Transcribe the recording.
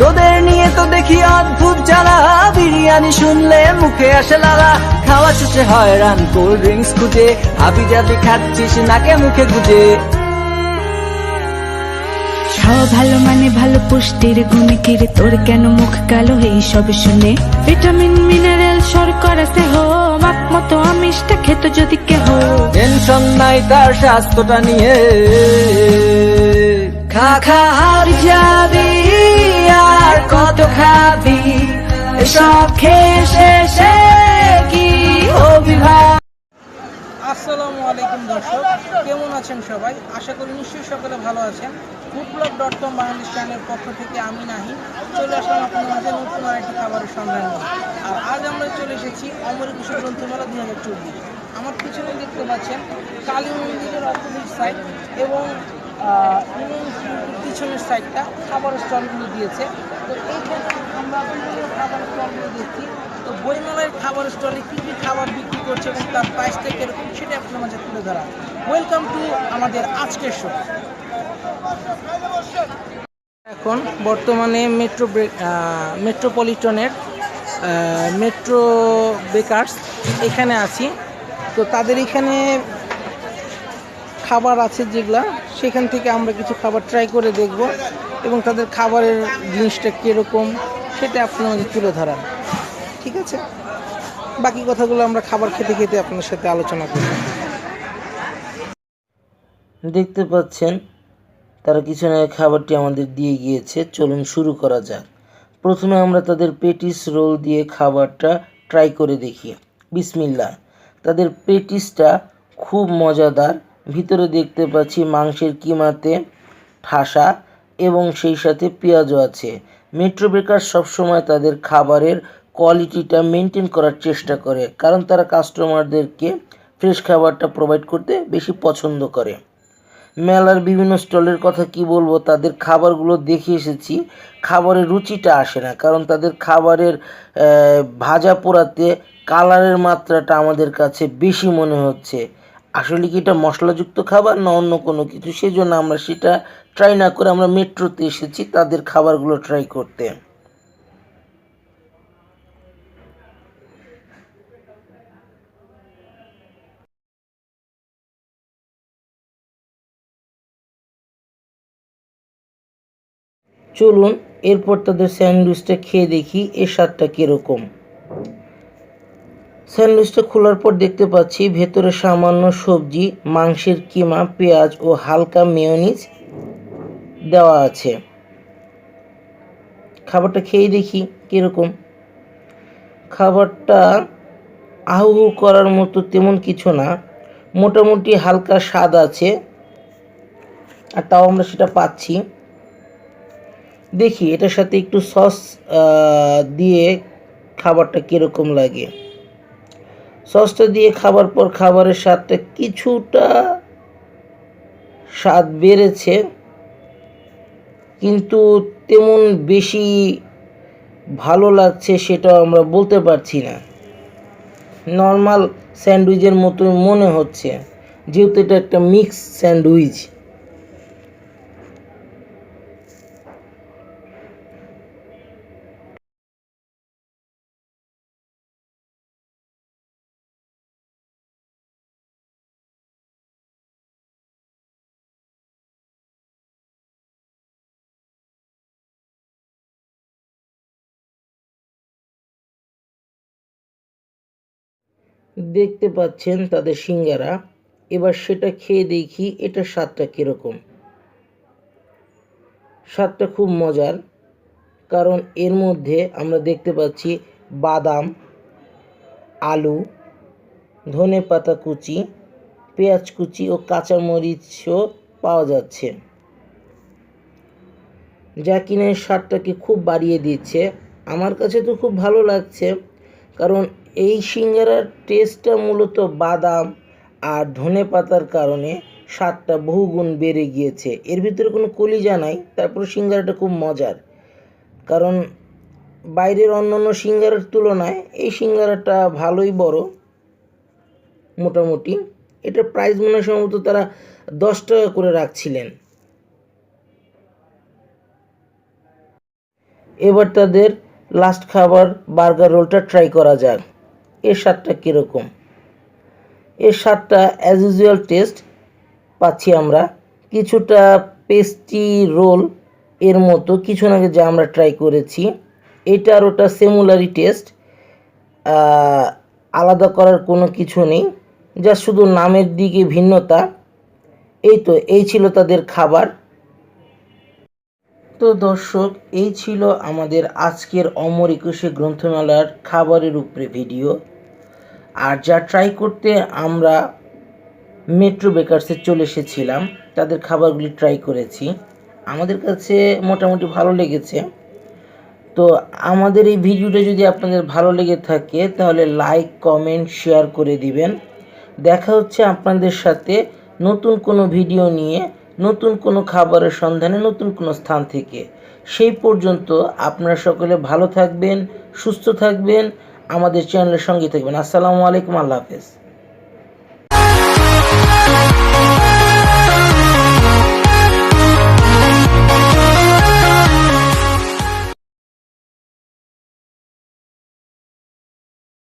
তোদের নিয়ে তো দেখি অদ্ভুত জ্বালা। বিরিয়ানি শুনলে মুখে আসে লালা। খাওয়া শেষে হয় রান কোল্ড ড্রিঙ্কস খুঁজে। হাবি জাবি খাচ্ছিস নাকে মুখে গুজে। খাওয়া ভালো মানে ভালো পুষ্টির গুণে কিরে? তোর কেন মুখ কালো? এই সব শুনে ভিটামিন মিনারেল শর্করা দেহ মাপ মতো আমিষটা খেত যদি কেহ। টেনশন নাই তার স্বাস্থ্যটা নিয়ে। খা খা হার যাবি আছেন সবাই। আশা করি নিশ্চয়ই সকলে ভালো আছেন। ফুড ডট কম বাংলাদেশ চ্যানেলের পক্ষ থেকে আমি নাহি চলে আসলাম আপনার মাঝে নতুন আরেকটি খাবারের সন্ধান নিয়ে। আর আজ আমরা চলে এসেছি অমর একুশে গ্রন্থমেলা দুই হাজার চব্বিশ। আমার পিছনে দেখতে পাচ্ছেন কালী মন্দিরের অপোজিট সাইড এবং পিছনের সাইডটা খাবার স্টলগুলো দিয়েছে। তো এইখানে আমরা বিভিন্ন খাবার স্টলগুলো দেখছি। তো বইমেলার খাবার স্টলে কী কী খাবার বিক্রি করছে এবং তার প্রাইসটা কীরকম সেটা আপনার মাঝে তুলে ধরা। ওয়েলকাম টু আমাদের আজকের শো এখন বর্তমানে মেট্রো মেট্রোপলিটনের মেট্রো বেকার্স এখানে আছি। তো তাদের এখানে খাবার আছে যেগুলা, সেখান থেকে আমরা কিছু খাবার ট্রাই করে দেখব এবং তাদের খাবারের জিনিসটা কীরকম সেটা আপনার তুলে ধরা। ঠিক আছে? বাকি কথাগুলো আমরা খাবার খেতে খেতে আপনার সাথে আলোচনা করব। দেখতে পাচ্ছেন, তারা কিছু না খাবারটি আমাদের দিয়ে গিয়েছে। চলুন শুরু করা যাক। প্রথমে আমরা তাদের পেটিস রোল দিয়ে খাবারটা ট্রাই করে দেখি। বিসমিল্লা তাদের পেটিসটা খুব মজাদার। ভিতরে দেখতে পাচ্ছি মাংসের কিমাতে ঠাসা এবং সেই সাথে পেঁয়াজও আছে। মেট্রো বেকার সবসময় তাদের খাবারের কোয়ালিটিটা মেনটেন করার চেষ্টা করে। কারণ তারা কাস্টমারদেরকে ফ্রেশ খাবারটা প্রোভাইড করতে বেশি পছন্দ করে। মেলার বিভিন্ন স্টলের কথা কি বলব, তাদের খাবারগুলো দেখে এসেছি। খাবারের রুচিটা আসে না, কারণ তাদের খাবারের ভাজা পোড়াতে কালারের মাত্রাটা আমাদের কাছে বেশি মনে হচ্ছে। আসলে কি এটা মশলাযুক্ত খাবার না অন্য কোনো কিছু? সেজন্য আমরা সেটা ট্রাই না করে আমরা মেট্রোতে এসেছি তাদের খাবারগুলো ট্রাই করতে। চলুন এরপর তাদের স্যান্ডউইচটা খেয়ে দেখি এর স্বাদটা কীরকম। স্যান্ডউইচটা খোলার পর দেখতে পাচ্ছি ভেতরে সামান্য সবজি, মাংসের কিমা, পেঁয়াজ ও হালকা মেয়নিজ দেওয়া আছে। খাবারটা খেয়ে দেখি কীরকম। খাবারটা আহু করার মতো তেমন কিছু না, মোটামুটি হালকা স্বাদ আছে, আর তাও আমরা সেটা পাচ্ছি। দেখি, এটার সাথে একটু সস দিয়ে খাবারটা কীরকম লাগে। সসটা দিয়ে খাবার পর খাবারের স্বাদটা কিছুটা স্বাদ বেড়েছে, কিন্তু তেমন বেশি ভালো লাগছে সেটাও আমরা বলতে পারছি না। নর্মাল স্যান্ডউইচের মতো মনে হচ্ছে, যেহেতু এটা একটা মিক্স স্যান্ডউইচ। দেখতে পাচ্ছেন তাদের সিঙ্গারা। এবার সেটা খেয়ে দেখি এটার স্বাদটা কীরকম। স্বাদটা খুব মজার, কারণ এর মধ্যে আমরা দেখতে পাচ্ছি বাদাম, আলু, ধনে পাতা কুচি, পেঁয়াজ কুচি ও কাঁচামরিচও পাওয়া যাচ্ছে। যা কিনা স্বাদটাকে খুব বাড়িয়ে দিচ্ছে। আমার কাছে তো খুব ভালো লাগছে, কারণ এই সিঙ্গারার টেস্টটা মূলত বাদাম আর ধনে পাতার কারণে স্বাদটা বহুগুণ বেড়ে গিয়েছে। এর ভিতরে কোনো কলিজা নাই তারপর সিঙ্গারাটা খুব মজার। কারণ বাইরের অন্যান্য সিঙ্গারার তুলনায় এই সিঙ্গারাটা ভালোই বড়, মোটামুটি। এটা প্রাইস মনে হয় সম্ভবত তারা দশ টাকা করে রাখছিলেন। এবার তাদের লাস্ট খাবার বার্গার রোলটা ট্রাই করা যাক। এর স্বাদটা কীরকম? এর স্বাদটা অ্যাজ ইউজুয়াল টেস্ট পাচ্ছি আমরা। কিছুটা পেস্টি রোল এর মতো, কিছু আগে যা আমরা ট্রাই করেছি। এটা আর ওটা সেমুলারি টেস্ট আলাদা করার কোনো কিছু নেই। যা শুধু নামের দিকে ভিন্নতা। এই তো, এই ছিল তাদের খাবার। তো দর্শক, এই ছিল আমাদের আজকের অমর একুশে গ্রন্থমেলার খাবারের উপরে ভিডিও আর যা ট্রাই করতে আমরা মেট্রো বেকার্সে চলে এসেছিলাম, তাদের খাবারগুলি ট্রাই করেছি। আমাদের কাছে মোটামুটি ভালো লেগেছে। তো আমাদের এই ভিডিওটা যদি আপনাদের ভালো লেগে থাকে, তাহলে লাইক কমেন্ট শেয়ার করে দিবেন। দেখা হচ্ছে আপনাদের সাথে নতুন কোনো ভিডিও নিয়ে, নতুন কোনো খাবারের সন্ধানে, নতুন কোনো স্থান থেকে। সেই পর্যন্ত আপনারা সকলে ভালো থাকবেন, সুস্থ থাকবেন আমাদের চ্যানেলের সঙ্গে থাকবেন। আসসালামু আলাইকুম আল্লাহ হাফেজ।